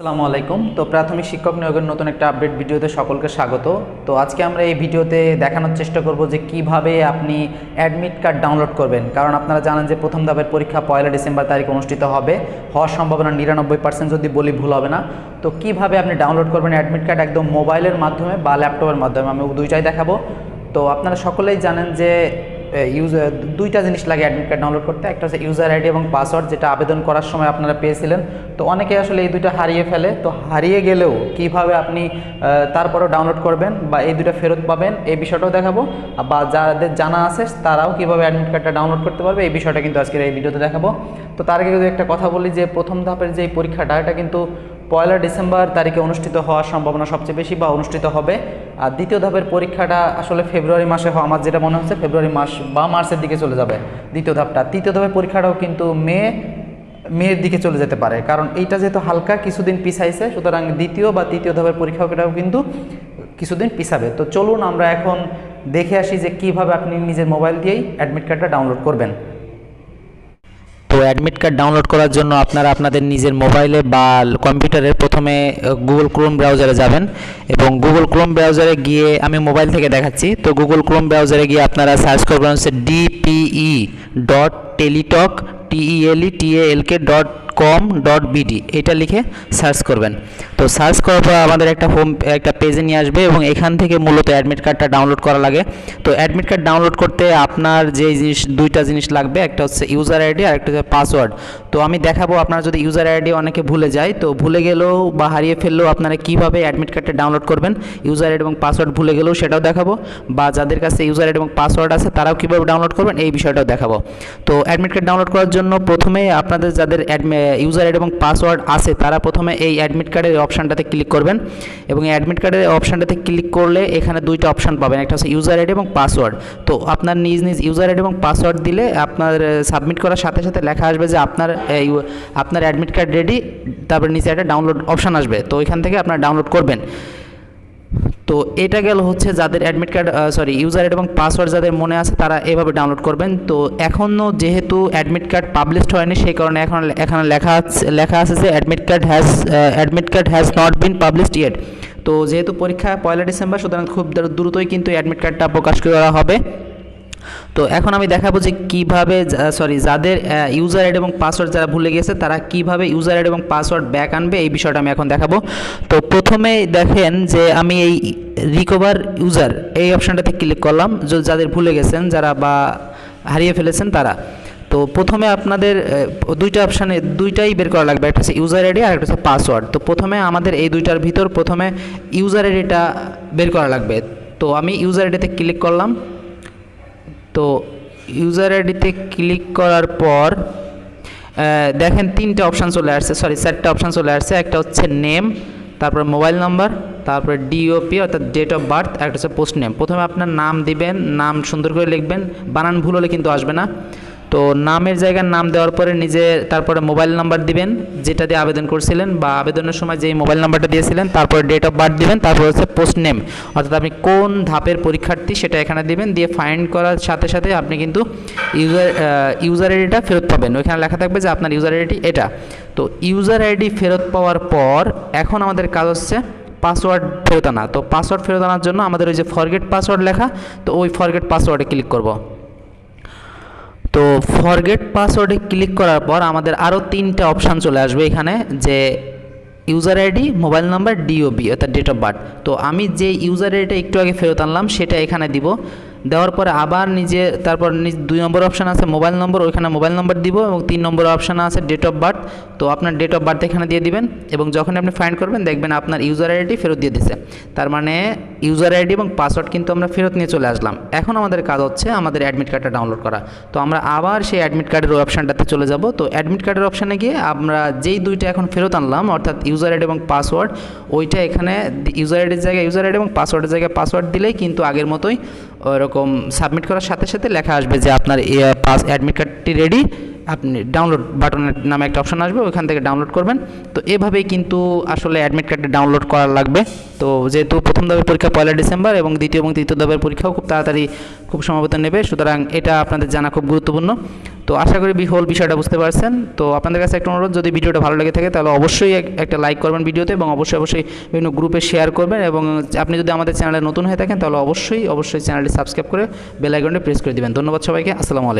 আসসালামু আলাইকুম। তো প্রাথমিক শিক্ষক নিয়োগের নতুন একটা আপডেট ভিডিওতে সকলকে স্বাগত। তো আজকে আমরা এই ভিডিওতে দেখানোর চেষ্টা করব যে কীভাবে আপনি অ্যাডমিট কার্ড ডাউনলোড করবেন। কারণ আপনারা জানেন যে প্রথম ধাপের পরীক্ষা পয়লা ডিসেম্বর তারিখ অনুষ্ঠিত হবে। হওয়ার সম্ভাবনা নিরানব্বই পার্সেন্ট যদি বলি ভুল হবে না। তো কীভাবে আপনি ডাউনলোড করবেন অ্যাডমিট কার্ড একদম মোবাইলের মাধ্যমে বা ল্যাপটপের মাধ্যমে? আমি দুইটাই দেখাবো। তো আপনারা সকলেই জানেন যে ইউজার দুইটা জিনিস লাগে অ্যাডমিট কার্ড ডাউনলোড করতে। একটা হচ্ছে ইউজার আইডি এবং পাসওয়ার্ড যেটা আবেদন করার সময় আপনারা পেয়েছিলেন। তো অনেকে আসলে এই দুইটা হারিয়ে ফেলে। তো হারিয়ে গেলেও কীভাবে আপনি তারপরেও ডাউনলোড করবেন বা এই দুটো ফেরত পাবেন, এই বিষয়টাও দেখাবো। বা যাদের জানা আছে, তারাও কীভাবে অ্যাডমিট কার্ডটা ডাউনলোড করতে পারবে, এই বিষয়টা কিন্তু আজকের এই ভিডিওতে দেখাবো। তো তার আগে যদি একটা কথা বলি যে প্রথম ধাপের যে পরীক্ষাটা, এটা কিন্তু পয়লা ডিসেম্বর তারিখে অনুষ্ঠিত হওয়ার সম্ভাবনা সবচেয়ে বেশি বা অনুষ্ঠিত হবে। আর দ্বিতীয় ধাপের পরীক্ষাটা আসলে ফেব্রুয়ারি মাসে হওয়া, আমার যেটা মনে হচ্ছে ফেব্রুয়ারি মাস বা মার্চের দিকে চলে যাবে দ্বিতীয় ধাপটা। তৃতীয় ধাপের পরীক্ষাটাও কিন্তু মে, মেয়ের দিকে চলে যেতে পারে। কারণ এইটা যেহেতু হালকা কিছুদিন পিছাইছে, সুতরাং দ্বিতীয় বা তৃতীয় ধাপের পরীক্ষাটাও কিন্তু কিছুদিন পিছাবে। তো চলুন আমরা এখন দেখে আসি যে কীভাবে আপনি নিজের মোবাইল দিয়েই অ্যাডমিট কার্ডটা ডাউনলোড করবেন। তো অ্যাডমিট কার্ড ডাউনলোড করার জন্য আপনারা আপনাদের নিজের মোবাইলে বা কম্পিউটারে প্রথমে গুগল ক্রোম ব্রাউজারে যাবেন এবং গুগল ক্রোম ব্রাউজারে গিয়ে আমি মোবাইল থেকে দেখাচ্ছি। তো গুগল ক্রোম ব্রাউজারে গিয়ে আপনারা সার্চ করবেন হচ্ছে DPE dot Teletalk TELE TALK dot com dot BD এটা লিখে সার্চ করবেন। তো সার্চ করার পর আমাদের একটা হোম একটা পেজে নিয়ে আসবে এবং এখান থেকে মূলত অ্যাডমিট কার্ডটা ডাউনলোড করা লাগে। তো অ্যাডমিট কার্ড ডাউনলোড করতে আপনার যে জিনিস, দুইটা জিনিস লাগবে, একটা হচ্ছে ইউজার আইডি আর একটা হচ্ছে পাসওয়ার্ড তো আমি দেখাবো, আপনার যদি ইউজার আইডি অনেকে ভুলে যায়, তো ভুলে গেলেও বা হারিয়ে ফেললেও আপনারা কীভাবে অ্যাডমিট কার্ডটা ডাউনলোড করবেন ইউজার আইডি এবং পাসওয়ার্ড ভুলে গেলেও সেটাও দেখাবো, বা যাদের কাছে ইউজার আইডি এবং পাসওয়ার্ড আছে, তারাও কীভাবে ডাউনলোড করবেন, এই বিষয়টাও দেখাবো। তো অ্যাডমিট কার্ড ডাউনলোড করার জন্য প্রথমে আপনাদের যাদের ইউজার আইডি এবং পাসওয়ার্ড আছে, তারা প্রথমে এই অ্যাডমিট কার্ডের অপশানটাতে ক্লিক করবেন এবং অ্যাডমিট কার্ডের অপশানটাতে ক্লিক করলে এখানে দুইটা অপশান পাবেন, একটা হচ্ছে ইউজার আইডি এবং পাসওয়ার্ড তো আপনার নিজ নিজ ইউজার আইডি এবং পাসওয়ার্ড দিলে আপনার সাবমিট করার সাথে সাথে লেখা আসবে যে আপনার আপনার অ্যাডমিট কার্ড রেডি তারপরে নিচে একটা ডাউনলোড অপশান আসবে। তো ওইখান থেকে আপনার ডাউনলোড করবেন। তো এটা গেল হচ্ছে যাদের অ্যাডমিট কার্ড সরি ইউজার এবং পাসওয়ার্ড যাদের মনে আছে তারা এভাবে ডাউনলোড করবেন। তো এখনও যেহেতু অ্যাডমিট কার্ড পাবলিশড হয়নি, সেই কারণে এখন এখানে লেখা আছে লেখা আছে যে admit card has admit card has not been published yet তো যেহেতু পরীক্ষা পয়লা ডিসেম্বর, সুতরাং খুব দ্রুতই কিন্তু অ্যাডমিট কার্ডটা প্রকাশ করা হবে। তো এখন আমি দেখাবো যে কীভাবে সরি যাদের ইউজার আইডি এবং পাসওয়ার্ড যারা ভুলে গেছে, তারা কীভাবে ইউজার আইডি এবং পাসওয়ার্ড ব্যাক আনবে, এই বিষয়টা আমি এখন দেখাবো। তো প্রথমে দেখেন যে আমি এই রিকভার ইউজার এই অপশানটাতে ক্লিক করলাম। যাদের ভুলে গেছেন, যারা বা হারিয়ে ফেলেছেন তারা। তো প্রথমে আপনাদের দুইটা অপশানে দুইটাই বের করা লাগবে। একটা হচ্ছে ইউজার আইডি আর একটা হচ্ছে পাসওয়ার্ড তো প্রথমে আমাদের এই দুইটার ভিতর প্রথমে ইউজার আইডিটা বের করা লাগবে। তো আমি ইউজার আইডিতে ক্লিক করলাম। তো ইউজার আইডিতে ক্লিক করার পর দেখেন তিনটে অপশান চলে আসছে। সরি চারটে অপশান চলে আসছে। একটা হচ্ছে নেম তারপর মোবাইল নাম্বার তারপরে ডিওপি অর্থাৎ ডেট অফ বার্থ একটা হচ্ছে পোস্ট নেম প্রথমে আপনার নাম দিবেন, নাম সুন্দর করে লিখবেন। বানান ভুল হলে কিন্তু আসবে না। তো নামের জায়গায় নাম দেওয়ার পরে নিজে তারপরে মোবাইল নাম্বার দিবেন, যেটা দিয়ে আবেদন করছিলেন বা আবেদনের সময় যেই মোবাইল নাম্বারটা দিয়েছিলেন, তারপর ডেট অফ বার্থ দিবেন, তারপর হচ্ছে পোস্ট নেম অর্থাৎ আপনি কোন ধাপের পরীক্ষার্থী সেটা এখানে দিবেন, দিয়ে ফাইন্ড করার সাথে সাথে আপনি কিন্তু ইউজার ইউজার আইডিটা ফেরত পাবেন। ওইখানে লেখা থাকবে যে আপনার ইউজার আইডি এটা। তো ইউজার আইডি ফেরত পাওয়ার পর এখন আমাদের কাজ হচ্ছে পাসওয়ার্ড ফেরত আনা। তো পাসওয়ার্ড ফেরত আনার জন্য আমাদের ওই যে ফরগেট পাসওয়ার্ড লেখা, তো ওই ফরগেট পাসওয়ার্ডে ক্লিক করব। তো ফরগেট পাসওয়ার্ডে ক্লিক করার পর আমাদের আরও তিনটে অপশান চলে আসবে এখানে, যে user ID mobile number DOB অর্থাৎ ডেট অফ বার্থ তো আমি যে ইউজার আইডিটা একটু আগে ফেরত আনলাম, সেটা এখানে দিব। দেওয়ার পরে আবার নিজে তারপর দুই নম্বর অপশান আছে মোবাইল নম্বর ওইখানে মোবাইল নম্বর দিব এবং তিন নম্বর অপশান আছে ডেট অফ বার্থ তো আপনার ডেট অফ বার্থ এখানে দিয়ে দিবেন এবং যখন আপনি ফাইন্ড করবেন দেখবেন আপনার ইউজার আইডি ফেরত দিয়ে দিছে। তার মানে ইউজার আইডি এবং পাসওয়ার্ড কিন্তু আমরা ফেরত নিয়ে চলে আসলাম। এখন আমাদের কাজ হচ্ছে আমাদের অ্যাডমিট কার্ডটা ডাউনলোড করা। তো আমরা আবার সেই অ্যাডমিট কার্ডের অপশানটাতে চলে যাব। তো অ্যাডমিট কার্ডের অপশানে গিয়ে আমরা যেই দুইটা এখন ফেরত আনলাম, অর্থাৎ ইউজার আইডি এবং পাসওয়ার্ড ওইটা এখানে ইউজার আইডির জায়গায় ইউজার আইডি এবং পাসওয়ার্ডের জায়গায় পাসওয়ার্ড দিলেই কিন্তু আগের মতোই ওরকম সাবমিট করার সাথে সাথে লেখা আসবে যে আপনার পাস অ্যাডমিট কার্ডটি রেডি আপনি ডাউনলোড বাটনের নামে একটা অপশন আসবে, ওইখান থেকে ডাউনলোড করবেন। তো এভাবেই কিন্তু আসলে অ্যাডমিট কার্ডটি ডাউনলোড করা লাগবে। তো যেহেতু প্রথম ধাপের পরীক্ষা পয়লা ডিসেম্বর এবং দ্বিতীয় এবং তৃতীয় ধাপের পরীক্ষাও খুব তাড়াতাড়ি খুব সম্ভবত নেবে, সুতরাং এটা আপনাদের জানা খুব গুরুত্বপূর্ণ। তো আশা করি হোল বিষয়টা বুঝতে পারছেন। তো আপনাদের কাছে একটা অনুরোধ, যদি ভিডিওটা ভালো লেগে থাকে, তাহলে অবশ্যই একটা লাইক করবেন ভিডিওতে এবং অবশ্যই অবশ্যই বিভিন্ন গ্রুপে শেয়ার করবেন এবং আপনি যদি আমাদের চ্যানেলে নতুন হয়ে থাকেন, তাহলে অবশ্যই অবশ্যই চ্যানেলটি সাবস্ক্রাইব করে বেল আইকনটি প্রেস করে দেবেন। ধন্যবাদ সবাইকে। আসসালামু আলাইকুম।